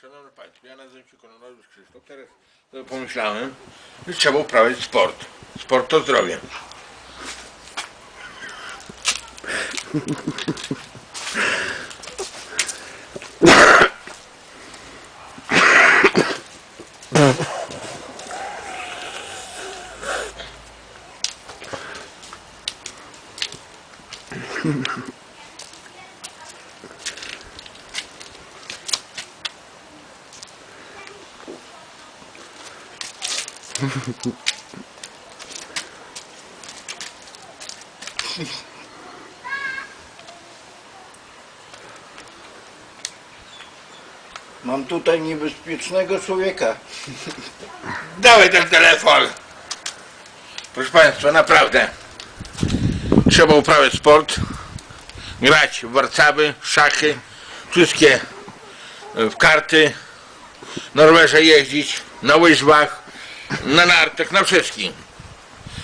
Szanowni Państwo, ja nazywam się Koronariusz Krzysztof. Teraz pomyślałem, że trzeba uprawiać sport. Sport to zdrowie. Mam tutaj niebezpiecznego człowieka. Dawaj ten telefon! Proszę Państwa, naprawdę. Trzeba uprawiać sport, grać w warcaby, szachy, wszystkie e, w karty, na rowerze jeździć, na łyżwach, na nartach, na wszystkim.